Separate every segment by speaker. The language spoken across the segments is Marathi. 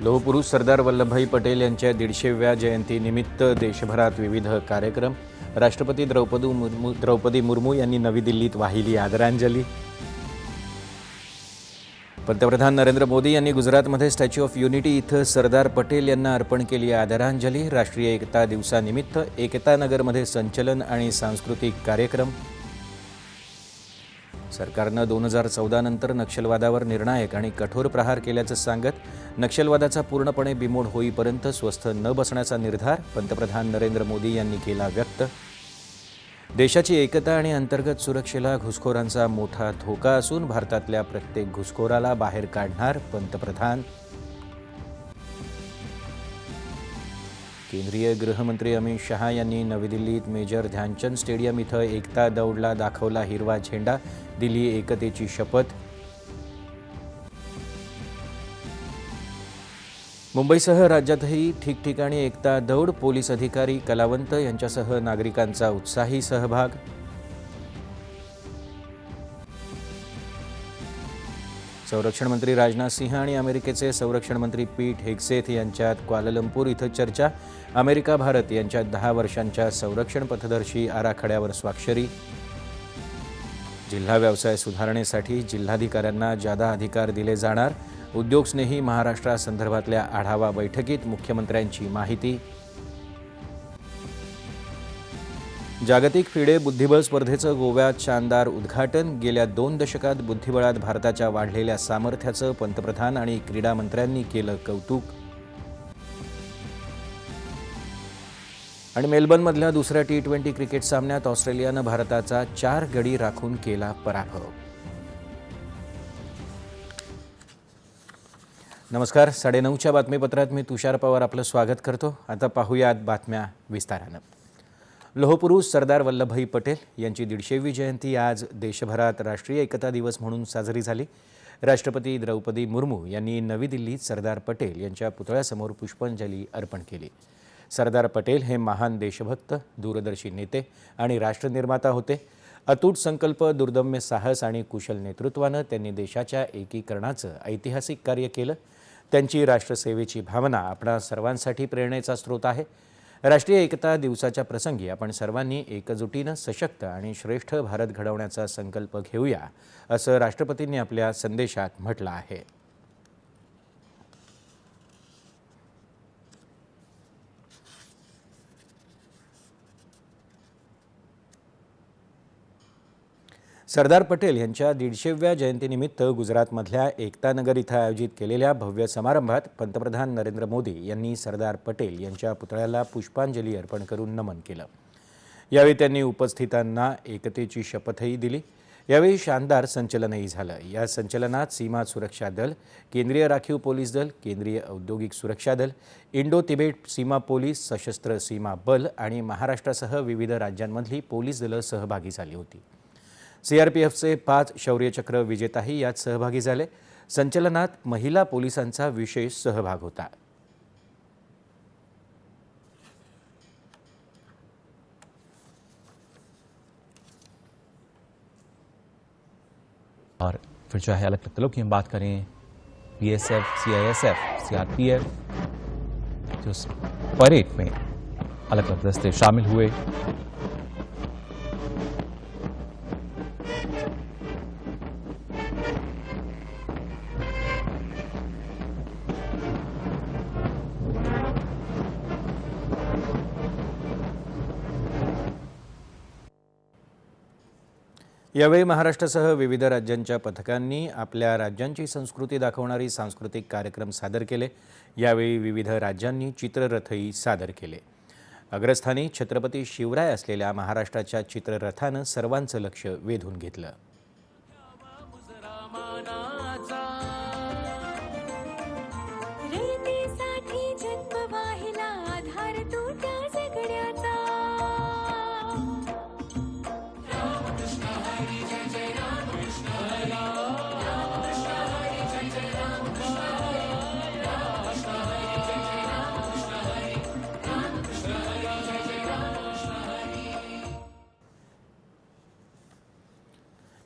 Speaker 1: लोहपुरुष सरदार वल्लभभाई पटेल यांच्या दीडशेव्या जयंतीनिमित्त देशभरात विविध कार्यक्रम. राष्ट्रपती द्रौपदी मुर्मू द्रौपदी मुर्मू यांनी नवी दिल्लीत वाहिली आदरांजली. पंतप्रधान नरेंद्र मोदी यांनी गुजरातमध्ये स्टॅच्यू ऑफ युनिटी इथं सरदार पटेल यांना अर्पण केली आदरांजली. राष्ट्रीय एकता दिवसानिमित्त एकता नगरमध्ये संचलन आणि सांस्कृतिक कार्यक्रम. सरकारनं दोन हजार चौदा नंतर नक्षलवादावर निर्णायक आणि कठोर प्रहार केल्याचं सांगत नक्षलवादाचा पूर्णपणे बिमोड होईपर्यंत स्वस्थ न बसण्याचा निर्धार पंतप्रधान नरेंद्र मोदी यांनी केला व्यक्त. देशाची एकता आणि अंतर्गत सुरक्षेला घुसखोरांचा मोठा धोका असून भारतातल्या प्रत्येक घुसखोराला बाहेर काढणार पंतप्रधान. केंद्रीय गृहमंत्री अमित शहा यांनी नवी दिल्लीत मेजर ध्यानचंद स्टेडियम इथं एकता दौडला दाखवला हिरवा झेंडा दिली एकतेची शपथ. मुंबईसह राज्यातही ठिकठिकाणी एकता दौड पोलीस अधिकारी कलावंत यांच्यासह नागरिकांचा उत्साही सहभाग. संरक्षण मंत्री राजनाथ सिंह आणि अमेरिकेचे संरक्षण मंत्री पीट हेगसेथ यांच्यात क्वाललंपूर इथं चर्चा. अमेरिका भारत यांच्यात दहा वर्षांच्या संरक्षण पथदर्शी आराखड्यावर स्वाक्षरी. जिल्हा व्यवसाय सुधारणेसाठी जिल्हाधिकाऱ्यांना जादा अधिकार दिले जाणार उद्योगस्नेही महाराष्ट्रासंदर्भातल्या आढावा बैठकीत मुख्यमंत्र्यांची माहिती. जागतिक फिडे बुद्धिबळ स्पर्धेचं गोव्यात शानदार उद्घाटन. गेल्या दोन दशकात बुद्धिबळात भारताच्या वाढलेल्या सामर्थ्याचं पंतप्रधान आणि क्रीडा मंत्र्यांनी केलं कौतुक. आणि मेलबर्नमधल्या दुसऱ्या टी ट्वेंटी क्रिकेट सामन्यात ऑस्ट्रेलियानं भारताचा चार गडी राखून केला पराभव. नमस्कार साडेनऊच्या बातमीपत्रात मी तुषार पवार आपलं स्वागत करतो. आता पाहूयात बातम्या विस्तारानं. लोहपुरुष सरदार वल्लभभाई पटेल यांची दीडशेवी जयंती आज देशभरात राष्ट्रीय एकता दिवस म्हणून साजरी झाली. राष्ट्रपती द्रौपदी मुर्मू यांनी नवी दिल्लीत सरदार पटेल यांच्या पुतळ्यासमोर पुष्पांजली अर्पण केली. सरदार पटेल हे महान देशभक्त दूरदर्शी नेते आणि राष्ट्रनिर्माता होते. अतूट संकल्प दुर्दम्य साहस आणि कुशल नेतृत्वानं त्यांनी देशाच्या एकीकरणाचं ऐतिहासिक कार्य केलं. त्यांची राष्ट्रसेवेची भावना आपणा सर्वांसाठी प्रेरणेचा स्रोत आहे. राष्ट्रीय एकता दिवसाच्या प्रसंगी आपण सर्वांनी एकजुटीनं सशक्त आणि श्रेष्ठ भारत घडवण्याचा संकल्प घेऊया असं राष्ट्रपतींनी आपल्या संदेशात म्हटलं आहे. सरदार पटेल यांच्या दीडशेव्या जयंतीनिमित्त गुजरातमधल्या एकतानगर इथं आयोजित केलेल्या भव्य समारंभात पंतप्रधान नरेंद्र मोदी यांनी सरदार पटेल यांच्या पुतळ्याला पुष्पांजली अर्पण करून नमन केलं. यावेळी त्यांनी उपस्थितांना एकतेची शपथही दिली. यावेळी शानदार संचलनही झालं. या संचलनात सीमा सुरक्षा दल केंद्रीय राखीव पोलीस दल केंद्रीय औद्योगिक सुरक्षा दल इंडो तिबेट सीमा पोलीस सशस्त्र सीमा बल आणि महाराष्ट्रासह विविध राज्यांमधली पोलीस दलं सहभागी झाली होती. सीआरपीएफचे पाच शौर्यचक्र विजेताही यात सहभागी झाले. संचलनात महिला पोलिसांचा विशेष सहभाग होता.
Speaker 2: और फिर जो है अलग अलग दलों की हम बात करें, बीएसएफ, सीआईएसएफ, सीआरपीएफ, जो परेड में अलग अलग दस्ते शामिल हुए।
Speaker 1: यावेळी महाराष्ट्रासह विविध राज्यांच्या पथकांनी आपल्या राज्यांची संस्कृती दाखवणारी सांस्कृतिक कार्यक्रम सादर केले. यावेळी विविध राज्यांनी चित्ररथही सादर केले. अग्रस्थानी छत्रपती शिवराय असलेल्या महाराष्ट्राच्या चित्ररथानं सर्वांचं लक्ष वेधून घेतलं.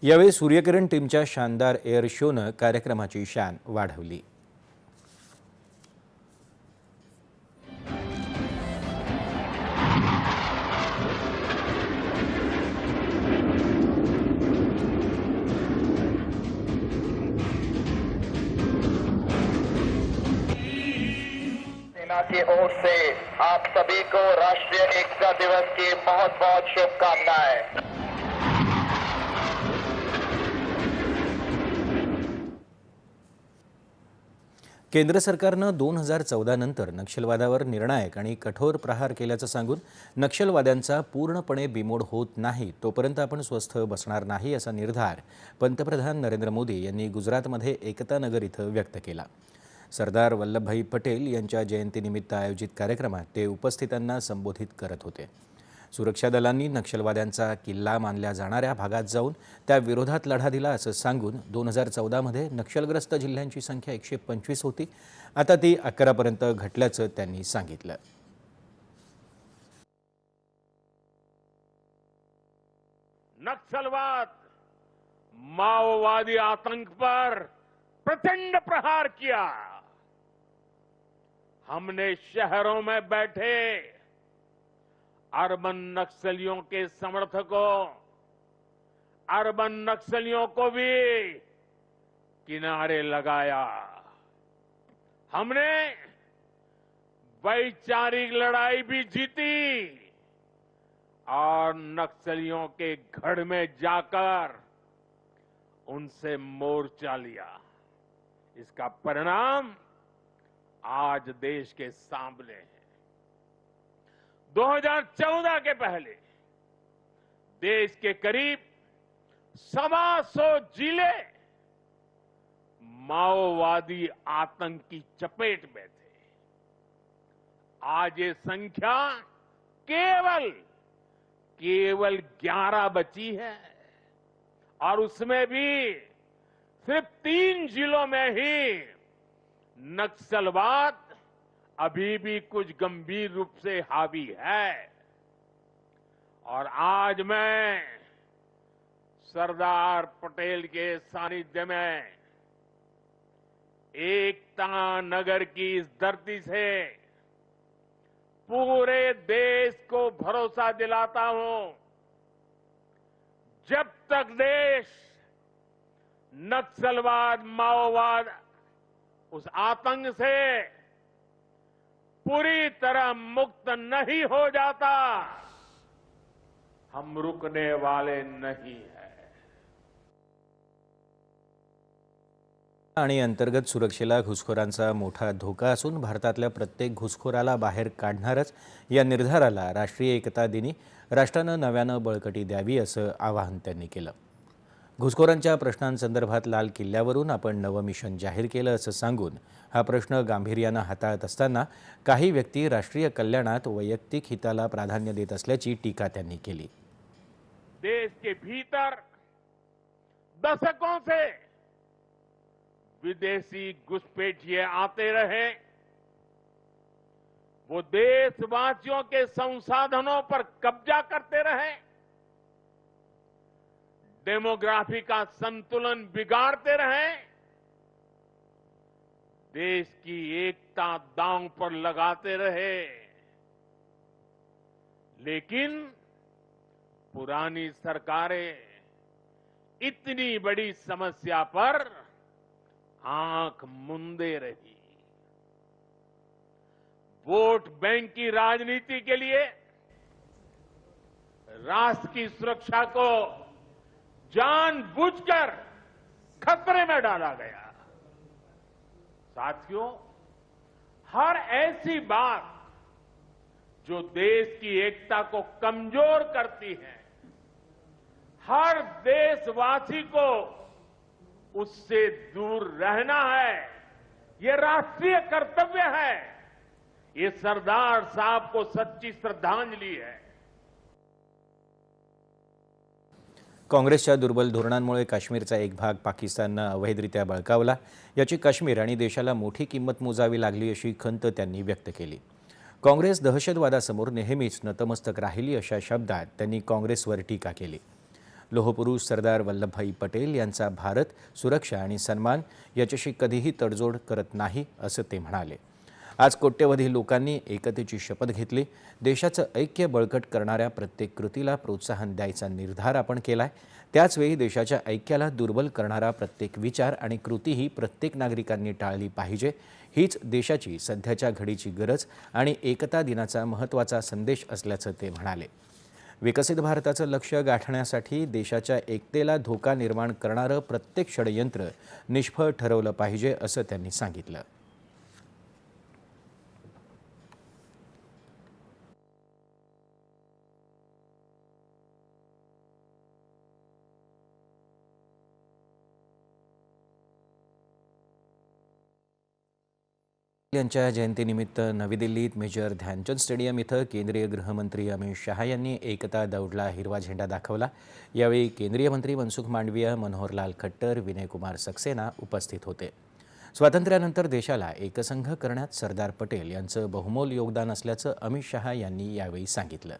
Speaker 1: यावेळी सूर्यकिरण टीमच्या शानदार एअर शोनं कार्यक्रमाची शान वाढवली.
Speaker 3: सेना ओर से आप सभी को राष्ट्रीय एकता दिवस की बहुत बहुत शुभकामनाएं।
Speaker 1: केंद्र सरकारनं दोन हजार चौदानंतर नक्षलवादावर निर्णायक आणि कठोर प्रहार केल्याचं सांगून नक्षलवाद्यांचा पूर्णपणे बिमोड होत नाही तोपर्यंत आपण स्वस्थ बसणार नाही असा निर्धार पंतप्रधान नरेंद्र मोदी यांनी गुजरातमध्ये एकतानगर इथं व्यक्त केला. सरदार वल्लभभाई पटेल यांच्या जयंतीनिमित्त आयोजित कार्यक्रमात ते उपस्थितांना संबोधित करत होते. सुरक्षा दलांनी नक्षलवाद्यांचा किल्ला मानल्या जाणाऱ्या भागात जाऊन त्या विरोधात लढा दिला असं सांगून दोन हजार चौदामध्ये नक्षलग्रस्त जिल्ह्यांची संख्या एकशे पंचवीस होती. आता ती अकरापर्यंत घटल्याचं त्यांनी सांगितलं.
Speaker 4: नक्सलवाद माओवादी आतंक पर प्रचंड प्रहार किया। हमने शहरों में बैठे अर्बन नक्सलियों के समर्थकों, अर्बन नक्सलियों को भी किनारे लगाया। हमने वैचारिक लड़ाई भी जीती और नक्सलियों के घर में जाकर उनसे मोर्चा लिया। इसका परिणाम आज देश के सामने है 2014 के पहले देश के करीब सवा सौ ज़िले माओवादी आतंक की चपेट में थे। आज ये संख्या केवल केवल 11 बची है और उसमें भी सिर्फ़ तीन जिलों में ही नक्सलवाद अभी भी कुछ गंभीर रूप से हावी है। और आज मैं सरदार पटेल के सानिध्य में एकता नगर की इस धरती से पूरे देश को भरोसा दिलाता हूँ। जब तक देश नक्सलवाद, माओवाद उस आतंक से पूरी तरह मुक्त नहीं हो जाता। हम रुकने वाले नहीं
Speaker 1: आणि अंतर्गत सुरक्षेला घुसखोरांचा मोठा धोका असून भारतातल्या प्रत्येक घुसखोराला बाहेर काढणारच या निर्धाराला राष्ट्रीय एकता दिनी राष्ट्रानं नव्यानं बळकटी द्यावी असं आवाहन त्यांनी केलं. घुसखोरांच्या प्रश्नांसंदर्भात लाल किल्ल्यावरून आपण नवं मिशन जाहीर केलं असं सांगून हा प्रश्न गांभीर्यानं हाताळत असताना काही व्यक्ती राष्ट्रीय कल्याणात वैयक्तिक हिताला प्राधान्य देत असल्याची टीका त्यांनी केली.
Speaker 4: देश के भीतर दशकों से विदेशी घुसपैठिए आते रहे। वो देशवासियों के संसाधनों पर कब्जा करते रहे। डेमोग्राफी का संतुलन बिगाड़ते रहे। देश की एकता दांव पर लगाते रहे। लेकिन पुरानी सरकारें इतनी बड़ी समस्या पर आँख मुंदे रही। वोट बैंक की राजनीति के लिए राष्ट्र की सुरक्षा को जानबूझकर खतरे में डाला गया। साथियों, हर ऐसी बात जो देश की एकता को कमज़ोर करती है, हर देशवासी को उससे दूर रहना है। ये राष्ट्रीय कर्तव्य है। ये सरदार साहब को सच्ची श्रद्धांजलि है।
Speaker 1: काँग्रेसच्या दुर्बल धोरणांमुळे काश्मीरचा एक भाग पाकिस्ताननं अवैधरित्या बळकावला. याची काश्मीर आणि देशाला मोठी किंमत मोजावी लागली अशी खंत त्यांनी व्यक्त केली. काँग्रेस दहशतवादासमोर नेहमीच नतमस्तक राहिली अशा शब्दात त्यांनी काँग्रेसवर टीका केली. लोहपुरुष सरदार वल्लभभाई पटेल यांचा भारत सुरक्षा आणि सन्मान याच्याशी कधीही तडजोड करत नाही असं ते म्हणाले. आज कोट्यवधी लोकांनी एकतेची शपथ घेतली. देशाचं ऐक्य बळकट करणाऱ्या प्रत्येक कृतीला प्रोत्साहन द्यायचा निर्धार आपण केला आहे त्याचवेळी देशाच्या ऐक्याला दुर्बल करणारा प्रत्येक विचार आणि कृतीही प्रत्येक नागरिकांनी टाळली पाहिजे. हीच देशाची सध्याच्या घडीची गरज आणि एकता दिनाचा महत्त्वाचा संदेश असल्याचं ते म्हणाले. विकसित भारताचं लक्ष गाठण्यासाठी देशाच्या एकतेला धोका निर्माण करणारं प्रत्येक षडयंत्र निष्फळ ठरवलं पाहिजे असं त्यांनी सांगितलं. यांच्या जयंतीनिमित्त नवी दिल्लीत मेजर ध्यानचंद स्टेडियम इथं केंद्रीय गृहमंत्री अमित शहा यांनी एकता दौडला हिरवा झेंडा दाखवला. यावेळी केंद्रीय मंत्री मनसुख मांडवीय मनोहरलाल खट्टर विनयकुमार सक्सेना उपस्थित होते. स्वातंत्र्यानंतर देशाला एकसंघ करण्यात सरदार पटेल यांचं बहुमोल योगदान असल्याचं अमित शहा यांनी यावेळी सांगितलं.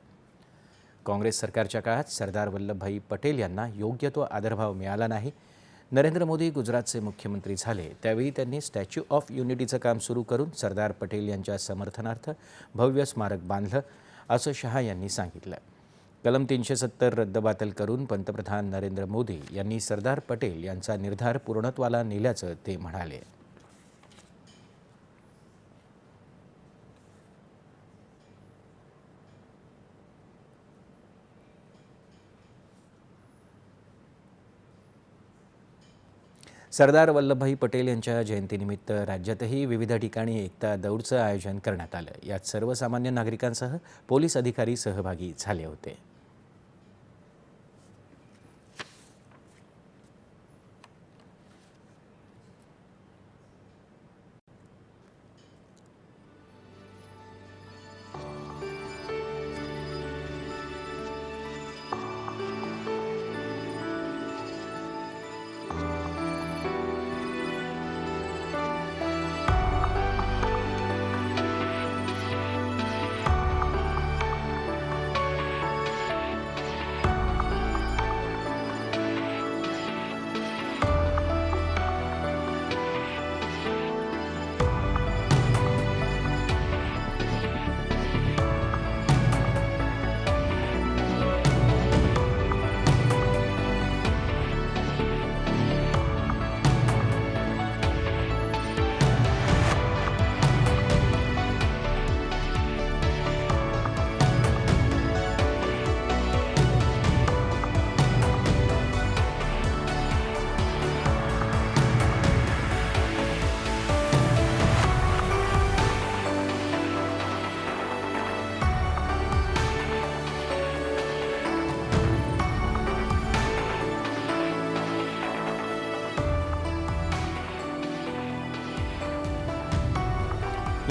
Speaker 1: काँग्रेस सरकारच्या काळात सरदार वल्लभभाई पटेल यांना योग्य तो आदरभाव मिळाला नाही. नरेंद्र मोदी गुजरातचे मुख्यमंत्री झाले. त्यावेळी त्यांनी स्टॅच्यू ऑफ युनिटीचं काम सुरू करून सरदार पटेल यांच्या समर्थनार्थ भव्य स्मारक बांधलं असं शहा यांनी सांगितलं. कलम तीनशे सत्तर रद्दबातल करून पंतप्रधान नरेंद्र मोदी यांनी सरदार पटेल यांचा निर्धार पूर्णत्वाला नेल्याचं ते म्हणाले. सरदार वल्लभभाई पटेल यांच्या जयंतीनिमित्त राज्यातही विविध ठिकाणी एकता दौडचं आयोजन करण्यात आलं. यात सर्वसामान्य नागरिकांसह पोलीस अधिकारी सहभागी झाले होते.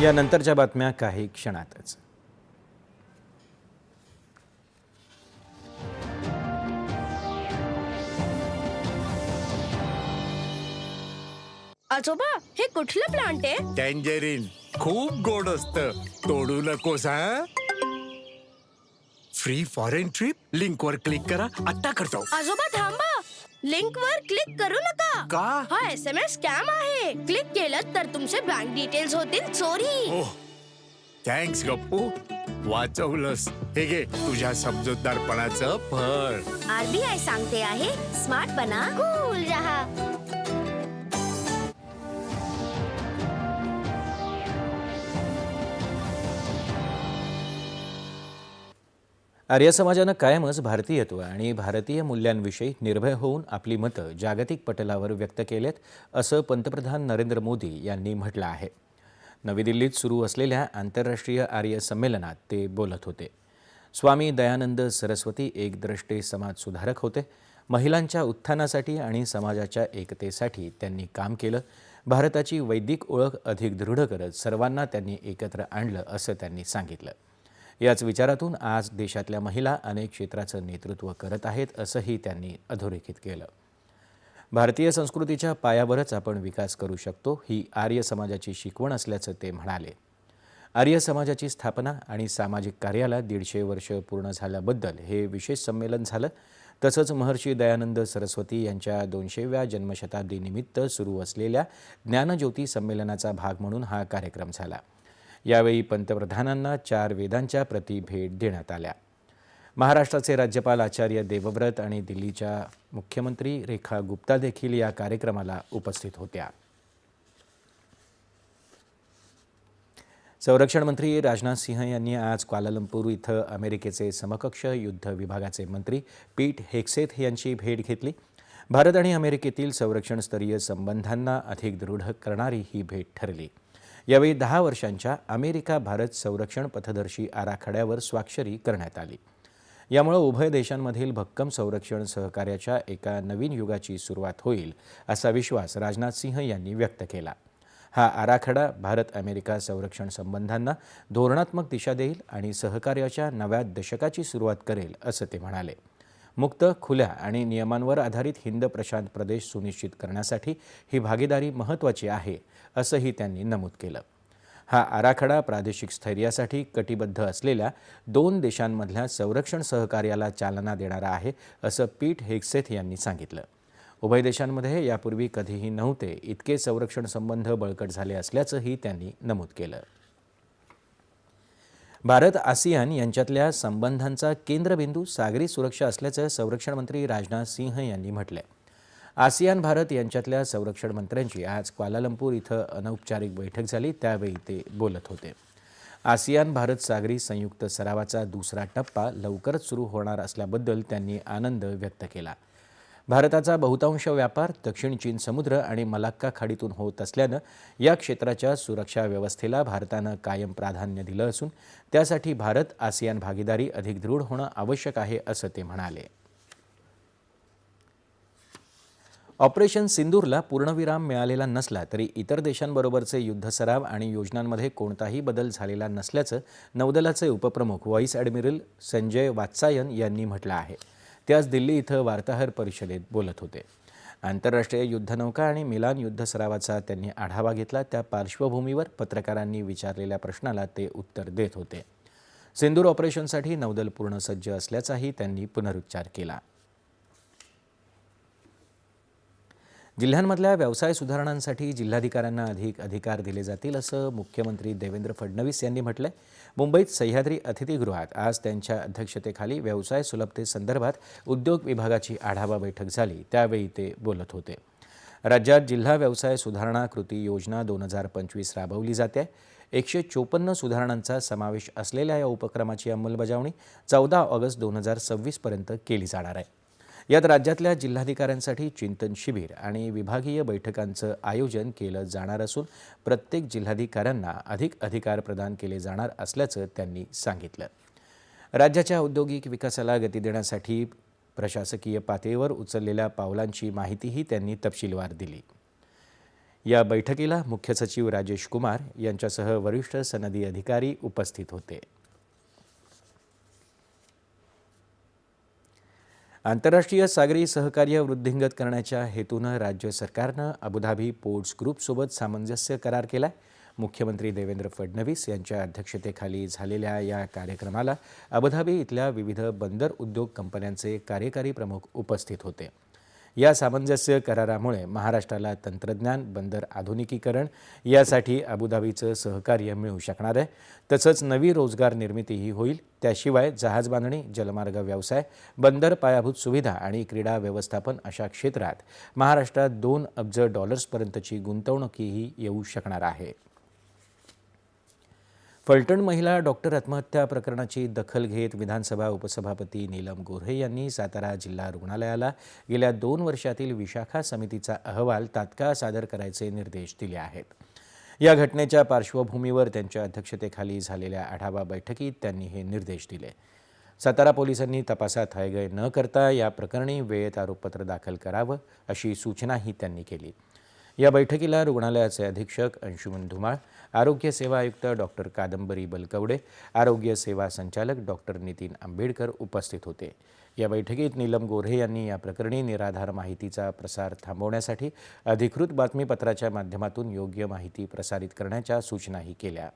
Speaker 1: यानंतरच्या बातम्या काही क्षणातच.
Speaker 5: आजोबा हे कुठलं प्लांट आहे?
Speaker 6: टँजरीन खूप गोड असत. तोडू नकोस हा? फ्री फॉरेन ट्रिप लिंक वर क्लिक करा. आता करतो.
Speaker 5: आजोबा थांबा. लिंक वर क्लिक करू नका.
Speaker 6: का?
Speaker 5: हा एस एम एस स्कॅम आहे. क्लिक केलं तर तुमचे बँक डिटेल्स होतील चोरी
Speaker 6: ओह थँक्स गप्पू. वाचवलंस. हे घे तुझ्या समजूतदारपणाचं फळ.
Speaker 5: आरबीआय सांगते आहे स्मार्ट बना. कूल रहा
Speaker 1: आर्य समाजानं कायमच भारतीयत्व आणि भारतीय मूल्यांविषयी निर्भय होऊन आपली मतं जागतिक पटलावर व्यक्त केलेत असं पंतप्रधान नरेंद्र मोदी यांनी म्हटलं आहे. नवी दिल्लीत सुरू असलेल्या आंतरराष्ट्रीय आर्य संमेलनात ते बोलत होते. स्वामी दयानंद सरस्वती एक द्रष्टे समाज सुधारक होते. महिलांच्या उत्थानासाठी आणि समाजाच्या एकतेसाठी त्यांनी काम केलं. भारताची वैदिक ओळख अधिक दृढ करत सर्वांना त्यांनी एकत्र आणलं असं त्यांनी सांगितलं. याच विचारातून आज देशातल्या महिला अनेक क्षेत्राचं नेतृत्व करत आहेत असंही त्यांनी अधोरेखित केलं. भारतीय संस्कृतीच्या पायावरच आपण विकास करू शकतो ही आर्य समाजाची शिकवण असल्याचं ते म्हणाले. आर्य समाजाची स्थापना आणि सामाजिक कार्याला दीडशे वर्ष पूर्ण झाल्याबद्दल हे विशेष संमेलन झालं. तसंच महर्षी दयानंद सरस्वती यांच्या दोनशेव्या जन्मशताब्दीनिमित्त सुरू असलेल्या ज्ञानज्योती संमेलनाचा भाग म्हणून हा कार्यक्रम झाला. यावेळी पंतप्रधानांना चार वेदांच्या प्रती भेट देण्यात आल्या. महाराष्ट्राचे राज्यपाल आचार्य देवव्रत आणि दिल्लीच्या मुख्यमंत्री रेखा गुप्ता देखील या कार्यक्रमाला उपस्थित होत्या. संरक्षण मंत्री राजनाथ सिंह यांनी आज क्वालालंपूर इथं अमेरिकेचे समकक्ष युद्ध विभागाचे मंत्री पीट हेक्सेथ यांची भेट घेतली. भारत आणि अमेरिकेतील संरक्षणस्तरीय संबंधांना अधिक दृढ करणारी ही भेट ठरली. यावेळी दहा वर्षांच्या अमेरिका भारत संरक्षण पथदर्शी आराखड्यावर स्वाक्षरी करण्यात आली. यामुळे उभय देशांमधील भक्कम संरक्षण सहकार्याच्या एका नवीन युगाची सुरुवात होईल असा विश्वास राजनाथ सिंह यांनी व्यक्त केला. हा आराखडा भारत अमेरिका संरक्षण संबंधांना धोरणात्मक दिशा देईल आणि सहकार्याच्या नव्या दशकाची सुरुवात करेल असं ते म्हणाले. मुक्त खुल्या आणि नियमांवर आधारित हिंद प्रशांत प्रदेश सुनिश्चित करण्यासाठी ही भागीदारी महत्त्वाची आहे असंही त्यांनी नमूद केलं. हा आराखडा प्रादेशिक स्थैर्यासाठी कटिबद्ध असलेल्या दोन देशांमधल्या संरक्षण सहकार्याला चालना देणारा आहे असं पीठ हेक्सेथ यांनी सांगितलं. उभय देशांमध्ये यापूर्वी कधीही नव्हते इतके संरक्षण संबंध बळकट झाले असल्याचंही त्यांनी नमूद केलं. भारत आसियान यांच्यातल्या संबंधांचा केंद्रबिंदू सागरी सुरक्षा असल्याचं संरक्षण मंत्री राजनाथ सिंह यांनी म्हटलंय. आसियान भारत यांच्यातल्या संरक्षण मंत्र्यांची आज क्वालालंपूर इथं अनौपचारिक बैठक झाली त्यावेळी ते बोलत होते. आसियान भारत सागरी संयुक्त सरावाचा दुसरा टप्पा लवकरच सुरू होणार असल्याबद्दल त्यांनी आनंद व्यक्त केला. भारताचा बहुतांश व्यापार दक्षिण चीन समुद्र आणि मलाक्का खाडीतून होत असल्यानं या क्षेत्राच्या सुरक्षा व्यवस्थेला भारतानं कायम प्राधान्य दिलं असून त्यासाठी भारत आसियान भागीदारी अधिक दृढ होणं आवश्यक आहे असं ते म्हणाले. ऑपरेशन सिंदूरला पूर्णविराम मिळालेला नसला तरी इतर देशांबरोबरचे युद्ध सराव आणि योजनांमध्ये कोणताही बदल झालेला नसल्याचं नौदलाचे उपप्रमुख व्हाईस ॲडमिरल संजय वात्सायन यांनी म्हटलं आहे. ते आज दिल्ली इथं वार्ताहर परिषदेत बोलत होते. आंतरराष्ट्रीय युद्धनौका आणि मिलान युद्ध सरावाचा त्यांनी आढावा घेतला. त्या पार्श्वभूमीवर पत्रकारांनी विचारलेल्या प्रश्नाला ते उत्तर देत होते. सिंदूर ऑपरेशनसाठी नौदल पूर्ण सज्ज असल्याचाही त्यांनी पुनरुच्चार केला. जिल्ह्यांमधल्या व्यवसाय सुधारणांसाठी जिल्हाधिकाऱ्यांना अधिक अधिकार दिले जातील असं मुख्यमंत्री देवेंद्र फडणवीस यांनी म्हटलंय. मुंबईत सह्याद्री अतिथीगृहात आज त्यांच्या अध्यक्षतेखाली व्यवसाय सुलभतेसंदर्भात उद्योग विभागाची आढावा बैठक झाली त्यावेळी ते बोलत होते. राज्यात जिल्हा व्यवसाय सुधारणा कृती योजना दोन हजार पंचवीस राबवली जाते. एकशे चोपन्न सुधारणांचा समावेश असलेल्या या उपक्रमाची अंमलबजावणी चौदा ऑगस्ट दोन हजार सव्वीसपर्यंत केली जाणार आहे. यात राज्यातल्या जिल्हाधिकाऱ्यांसाठी चिंतन शिबिर आणि विभागीय बैठकांचं आयोजन केलं जाणार असून प्रत्येक जिल्हाधिकाऱ्यांना अधिक अधिकार प्रदान केले जाणार असल्याचं त्यांनी सांगितलं. राज्याच्या औद्योगिक विकासाला गती देण्यासाठी प्रशासकीय पातळीवर उचललेल्या पावलांची माहितीही त्यांनी तपशीलवार दिली. या बैठकीला मुख्य सचिव राजेश कुमार यांच्यासह वरिष्ठ सनदी अधिकारी उपस्थित होते. आंतरराष्ट्रीय सागरी सहकार्य वृद्धिंगत करण्याच्या हेतूनं राज्य सरकारनं अबुधाबी पोर्ट्स ग्रुपसोबत सामंजस्य करार केला मुख्यमंत्री देवेंद्र फडणवीस यांच्या अध्यक्षतेखाली झालेल्या या कार्यक्रमाला अबुधाबी इथल्या विविध बंदर उद्योग कंपन्यांचे कार्यकारी प्रमुख उपस्थित होते. या सामंजस्य करारामुळे महाराष्ट्राला तंत्रज्ञान बंदर आधुनिकीकरण यासाठी अबुधाबीचं सहकार्य मिळू शकणार आहे. तसंच नवी रोजगार निर्मितीही होईल. त्याशिवाय जहाज बांधणी जलमार्ग व्यवसाय बंदर पायाभूत सुविधा आणि क्रीडा व्यवस्थापन अशा क्षेत्रात महाराष्ट्रात दोन अब्ज डॉलर्सपर्यंतची गुंतवणूकीही येऊ शकणार आहे. फलटण महिला डॉक्टर आत्महत्या प्रकरणाची दखल घेत विधानसभा उपसभापती नीलम गोऱ्हे यांनी सातारा जिल्हा रुग्णालयाला गेल्या दोन वर्षातील विशाखा समितीचा अहवाल तात्काळ सादर करायचे निर्देश दिले आहेत. या घटनेच्या पार्श्वभूमीवर त्यांच्या अध्यक्षतेखाली झालेल्या आढावा बैठकीत त्यांनी हे निर्देश दिले. सातारा पोलिसांनी तपासात हयगय न करता या प्रकरणी वेळेत आरोपपत्र दाखल करावं अशी सूचनाही त्यांनी केली. या बैठकीला रुग्णालयाचे अधीक्षक अंशुमन धुमाळ आरोग्य सेवा आयुक्त डॉक्टर कादंबरी बलकवडे आरोग्य सेवा संचालक डॉक्टर नितीन आंबेडकर उपस्थित होते. या बैठकीत नीलम गोऱ्हे यांनी या प्रकरणी निराधार माहितीचा प्रसार थांबवण्यासाठी अधिकृत बातमीपत्राच्या माध्यमातून योग्य माहिती प्रसारित करण्याच्या सूचनाही केल्या.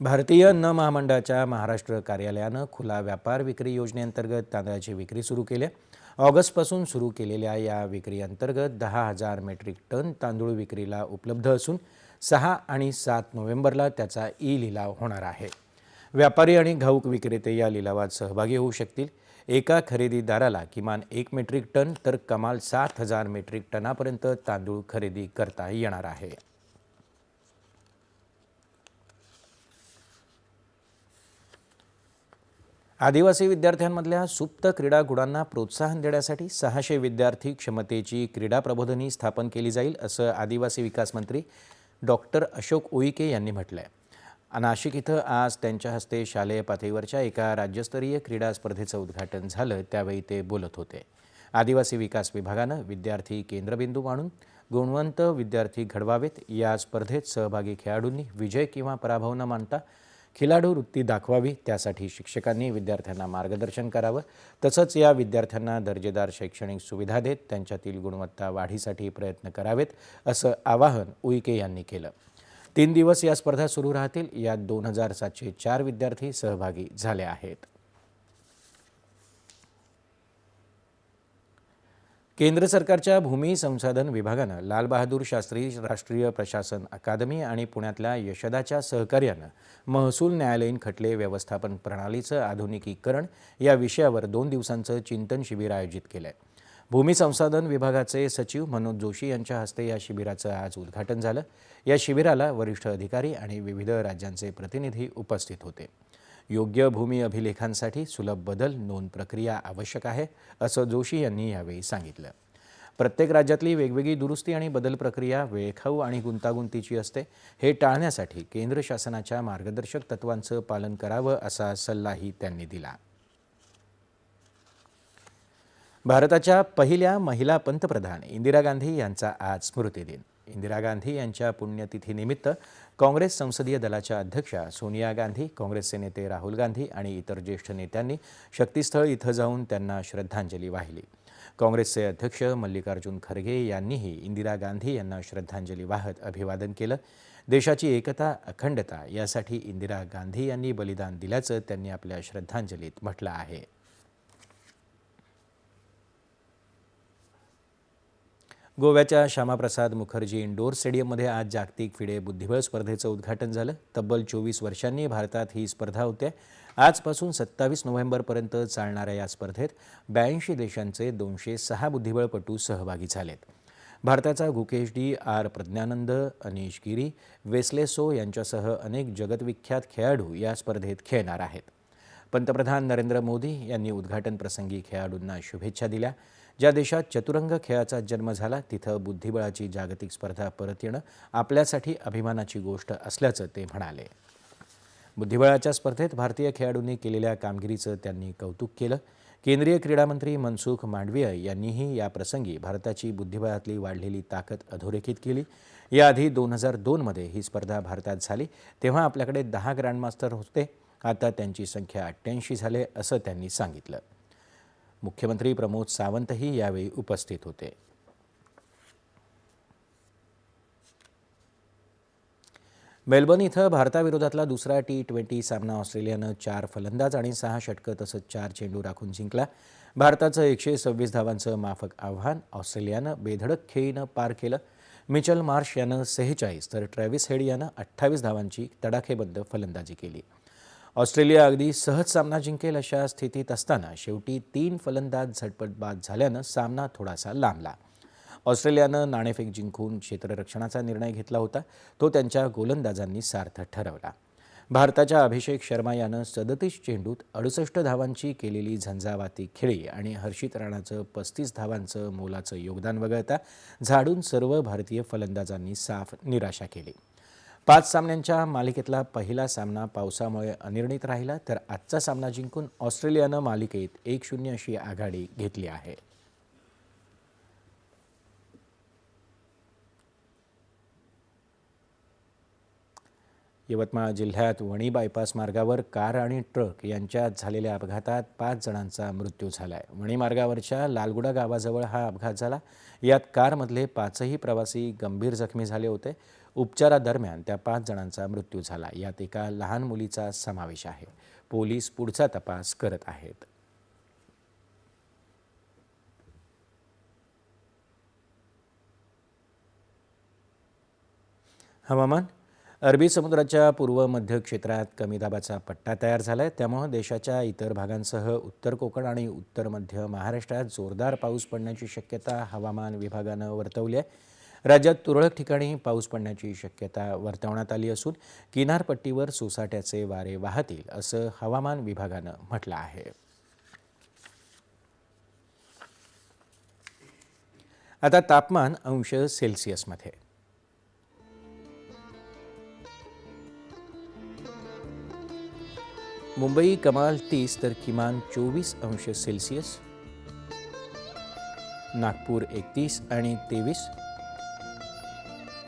Speaker 1: भारतीय अन्न महामंडळाच्या महाराष्ट्र कार्यालयानं खुला व्यापार विक्री योजनेअंतर्गत तांदळाची विक्री सुरू केली आहे. ऑगस्टपासून सुरू केलेल्या या विक्री अंतर्गत दहा हजार मेट्रिक टन तांदूळ विक्रीला उपलब्ध असून सहा आणि सात नोव्हेंबरला त्याचा ई लिलाव होणार आहे. व्यापारी आणि घाऊक विक्रेते या लिलावात सहभागी होऊ शकतील. एका खरेदीदाराला किमान एक मेट्रिक टन तर कमाल सात हजार मेट्रिक टनापर्यंत तांदूळ खरेदी करता येणार आहे. आदिवासी विद्यार्थ्यांमधल्या सुप्त क्रीडा गुणांना प्रोत्साहन देण्यासाठी सहाशे विद्यार्थी क्षमतेची क्रीडा प्रबोधनी स्थापन केली जाईल असं आदिवासी विकास मंत्री डॉक्टर अशोक उईके यांनी म्हटलं आहे नाशिक इथं आज त्यांच्या हस्ते शालेय पातळीवरच्या एका राज्यस्तरीय क्रीडा स्पर्धेचं उद्घाटन झालं त्यावेळी ते बोलत होते. आदिवासी विकास विभागानं विद्यार्थी केंद्रबिंदू मानून गुणवंत विद्यार्थी घडवावेत या स्पर्धेत सहभागी खेळाडूंनी विजय किंवा पराभव न मानता खिलाडू वृत्ती दाखवावी त्यासाठी शिक्षकांनी विद्यार्थ्यांना मार्गदर्शन करावं. तसंच या विद्यार्थ्यांना दर्जेदार शैक्षणिक सुविधा देत त्यांच्यातील गुणवत्ता वाढीसाठी प्रयत्न करावेत असं आवाहन उईके यांनी केलं. तीन दिवस या स्पर्धा सुरू राहतील. यात दोन हजार सातशे चार विद्यार्थी सहभागी झाले आहेत. केंद्र सरकारच्या भूमी संसाधन विभागानं लालबहादूर शास्त्री राष्ट्रीय प्रशासन अकादमी आणि पुण्यातल्या यशदाच्या सहकार्यानं महसूल न्यायालयीन खटले व्यवस्थापन प्रणालीचं आधुनिकीकरण या विषयावर दोन दिवसांचं चिंतन शिबिर आयोजित केलं आहे भूमी संसाधन विभागाचे सचिव मनोज जोशी यांच्या हस्ते या शिबिराचं आज उद्घाटन झालं. या शिबिराला वरिष्ठ अधिकारी आणि विविध राज्यांचे प्रतिनिधी उपस्थित होते. योग्य भूमी अभिलेखांसाठी सुलभ बदल नोंद प्रक्रिया आवश्यक आहे असं जोशी यांनी यावेळी सांगितलं. प्रत्येक राज्यातली वेगवेगळी दुरुस्ती आणि बदल प्रक्रिया वेळखाऊ आणि गुंतागुंतीची असते हे टाळण्यासाठी केंद्र शासनाच्या मार्गदर्शक तत्वांचं पालन करावं असा सल्लाही त्यांनी दिला. भारताच्या पहिल्या महिला पंतप्रधान इंदिरा गांधी यांचा आज स्मृतिदिन. इंदिरा गांधी यांच्या पुण्यतिथीनिमित्त काँग्रेस संसदीय दलाच्या अध्यक्षा सोनिया गांधी काँग्रेसचे नेते राहुल गांधी आणि इतर ज्येष्ठ नेत्यांनी शक्तीस्थळ इथं जाऊन त्यांना श्रद्धांजली वाहिली. काँग्रेसचे अध्यक्ष मल्लिकार्जुन खरगे यांनीही इंदिरा गांधी यांना श्रद्धांजली वाहत अभिवादन केलं. देशाची एकता अखंडता यासाठी इंदिरा गांधी यांनी बलिदान दिल्याचं त्यांनी आपल्या श्रद्धांजलीत म्हटलं आहे. गोव्याच्या श्यामाप्रसाद मुखर्जी इंडोर स्टेडियममध्ये आज जागतिक फिडे बुद्धिबळ स्पर्धेचं उद्घाटन झालं. तब्बल चोवीस वर्षांनी भारतात ही स्पर्धा होते. आजपासून सत्तावीस नोव्हेंबरपर्यंत चालणाऱ्या या स्पर्धेत ब्याऐंशी देशांचे दोनशे सहा बुद्धिबळपटू सहभागी झालेत. भारताचा Gukesh D R Praggnanandhaa Anish Giri Wesley So यांच्यासह अनेक जगतविख्यात खेळाडू या स्पर्धेत खेळणार आहेत. पंतप्रधान नरेंद्र मोदी यांनी उद्घाटनप्रसंगी खेळाडूंना शुभेच्छा दिल्या. ज्या देशात चतुरंग खेळाचा जन्म झाला तिथं बुद्धिबळाची जागतिक स्पर्धा परत येणं आपल्यासाठी अभिमानाची गोष्ट असल्याचं ते म्हणाले. बुद्धिबळाच्या स्पर्धेत भारतीय खेळाडूंनी केलेल्या कामगिरीचं त्यांनी कौतुक केलं. केंद्रीय क्रीडामंत्री मनसुख मांडवीय यांनीही या प्रसंगी भारताची बुद्धिबळातली वाढलेली ताकद अधोरेखित केली. याआधी दोन हजार दोनमध्ये ही स्पर्धा भारतात झाली. तेव्हा आपल्याकडे दहा ग्रँडमास्टर होते. आता त्यांची संख्या अठ्ठ्याऐंशी झाले असं त्यांनी सांगितलं. मुख्यमंत्री प्रमोद सावंतही यावेळी उपस्थित होते. मेलबर्न इथं भारताविरोधातला दुसरा टी ट्वेंटी सामना ऑस्ट्रेलियानं चार फलंदाज आणि सहा षटकं तसंच चार चेंडू राखून जिंकला. भारताचं एकशे सव्वीस धावांचं माफक आव्हान ऑस्ट्रेलियानं बेधडक खेळीनं पार केलं. मिचल मार्श यानं सेहेचाळीस तर ट्रॅव्हिस हेड यानं अठ्ठावीस धावांची तडाखेबंद फलंदाजी केली. ऑस्ट्रेलिया अगदी सहज सामना जिंकेल अशा स्थितीत असताना शेवटी तीन फलंदाज झटपट बाद झाल्यानं सामना थोडासा लांबला. ऑस्ट्रेलियानं नाणेफेक जिंकून क्षेत्ररक्षणाचा निर्णय घेतला होता. तो त्यांच्या गोलंदाजांनी सार्थ ठरवला. भारताच्या अभिषेक शर्मा यानं सदतीस चेंडूत अडुसष्ट धावांची केलेली झंझावाती खेळी आणि हर्षित राणाचं पस्तीस धावांचं मोलाचं योगदान वगळता झाडून सर्व भारतीय फलंदाजांनी साफ निराशा केली. पाच सामन्यांच्या मालिकेतला पहिला सामना पावसामुळे अनिर्णित राहिला तर आजचा सामना जिंकून ऑस्ट्रेलियानं मालिकेत एक शून्य अशी आघाडी घेतली आहे. यवतमाळ जिल्ह्यात वणी बायपास मार्गावर कार आणि ट्रक यांच्यात झालेल्या अपघातात पाच जणांचा मृत्यू झाला आहे वणी मार्गावरच्या लालगुडा गावाजवळ हा अपघात झाला. यात कारमधले पाचही प्रवासी गंभीर जखमी झाले होते. उपचारादरम्यान त्या पाच जणांचा मृत्यू झाला. यात एका लहान मुलीचा समावेश आहे. पोलीस पुढचा तपास करत आहेत. हवामान? अरबी समुद्राच्या पूर्व मध्य क्षेत्रात कमी दाबाचा पट्टा तयार झाला आहे त्यामुळं देशाच्या इतर भागांसह उत्तर कोकण आणि उत्तर मध्य महाराष्ट्रात जोरदार पाऊस पडण्याची शक्यता हवामान विभागानं वर्तवली आहे. राज्यात तुरळक ठिकाणी पाऊस पडण्याची शक्यता वर्तवण्यात आली असून किनारपट्टीवर सोसाट्याचे वारे वाहतील असं हवामान विभागानं म्हटलं आहे. आता तापमान अंश सेल्सिअसमध्ये मुंबई कमाल तीस तर किमान चोवीस अंश सेल्सिअस नागपूर एकतीस आणि तेवीस.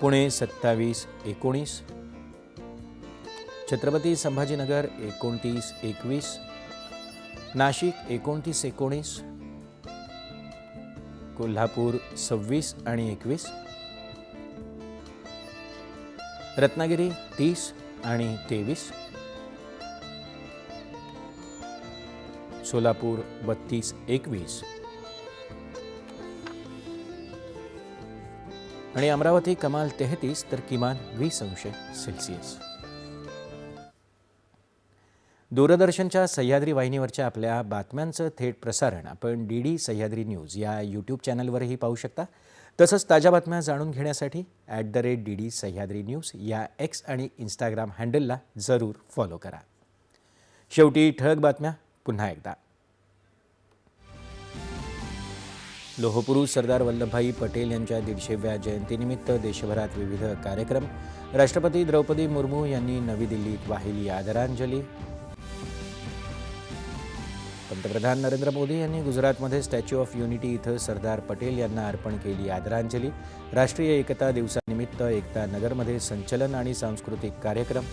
Speaker 1: पुणे सत्तावीस एकोणीस. छत्रपती संभाजीनगर एकोणतीस एकवीस. नाशिक एकोणतीस एकोणीस. कोल्हापूर सव्वीस आणि एकवीस. रत्नागिरी तीस आणि तेवीस. सोलापूर बत्तीस एकवीस. आणि अमरावती कमाल तेहतीस तर किमान वीस अंश सेल्सिअस. दूरदर्शनच्या सह्याद्री वाहिनीवरच्या आपल्या बातम्यांचं थेट प्रसारण आपण डी डी सह्याद्री न्यूज या यूट्यूब चॅनलवरही पाहू शकता. तसंच ताज्या बातम्या जाणून घेण्यासाठी at the rate D D Sahyadri news या एक्स आणि इंस्टाग्राम हँडलला जरूर फॉलो करा. शेवटी ठळक बातम्या पुन्हा एकदा. लोहपुरुष सरदार वल्लभभाई पटेल यांच्या दीडशेव्या जयंतीनिमित्त देशभरात विविध कार्यक्रम. राष्ट्रपती द्रौपदी मुर्मू यांनी नवी दिल्लीत वाहिली आदरांजली. पंतप्रधान नरेंद्र मोदी यांनी गुजरातमध्ये स्टॅच्यू ऑफ युनिटी इथं सरदार पटेल यांना अर्पण केली आदरांजली. राष्ट्रीय एकता दिवसानिमित्त एकता नगरमध्ये संचलन आणि सांस्कृतिक कार्यक्रम.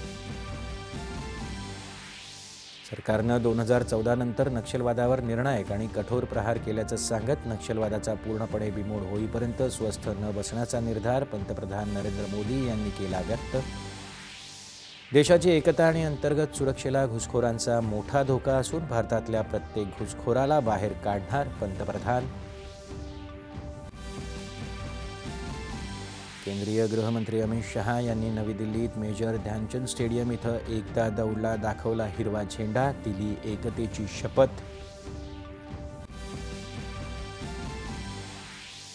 Speaker 1: सरकारनं दोन हजार चौदानंतर नक्षलवादावर निर्णायक आणि कठोर प्रहार केल्याचं सांगत नक्षलवादाचा पूर्णपणे बिमोड होईपर्यंत स्वस्थ न बसण्याचा निर्धार पंतप्रधान नरेंद्र मोदी यांनी केला व्यक्त. देशाची एकता आणि अंतर्गत सुरक्षेला घुसखोरांचा मोठा धोका असून भारतातल्या प्रत्येक घुसखोराला बाहेर काढणार पंतप्रधान. केंद्रीय गृहमंत्री अमित शहा यांनी नवी दिल्लीत मेजर ध्यानचंद स्टेडियम इथं एकता दौडला दाखवला हिरवा झेंडा दिली एकतेची शपथ.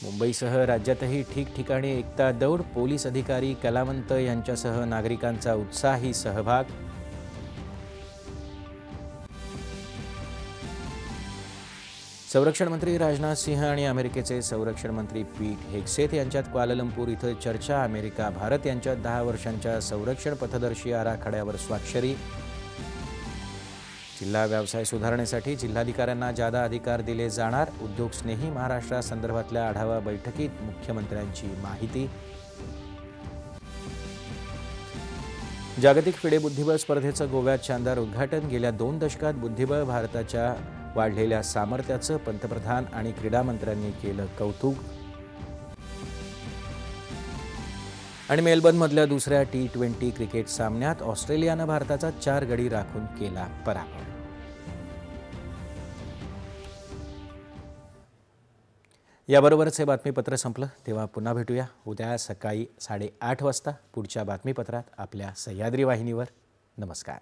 Speaker 1: मुंबईसह राज्यातही ठिकठिकाणी एकता दौड पोलीस अधिकारी कलावंत यांच्यासह नागरिकांचा उत्साही सहभाग. संरक्षण मंत्री राजनाथ सिंह आणि अमेरिकेचे संरक्षण मंत्री पीट हेक्सेथ यांच्यात क्वालालंपूर इथं चर्चा. अमेरिका भारत यांच्यात दहा वर्षांच्या संरक्षण पथदर्शी आराखड्यावर स्वाक्षरी. जिल्हा व्यवसाय सुधारणेसाठी जिल्हाधिकाऱ्यांना जादा अधिकार दिले जाणार. उद्योगस्नेही महाराष्ट्रासंदर्भातल्या आढावा बैठकीत मुख्यमंत्र्यांची माहिती. जागतिक फिडे बुद्धिबळ स्पर्धेचं गोव्यात शानदार उद्घाटन. गेल्या दोन दशकात बुद्धिबळ भारताच्या वाढलेल्या सामर्थ्याचं पंतप्रधान आणि क्रीडा मंत्र्यांनी केलं कौतुक. आणि मेलबर्नमधल्या दुसऱ्या टी ट्वेंटी क्रिकेट सामन्यात ऑस्ट्रेलियानं भारताचा चार गडी राखून केला पराभव. याबरोबरच हे बातमीपत्र संपलं. तेव्हा पुन्हा भेटूया. उद्या सकाळी साडेआठ वाजता पुढच्या बातमीपत्रात आपल्या सह्याद्री वाहिनीवर. नमस्कार.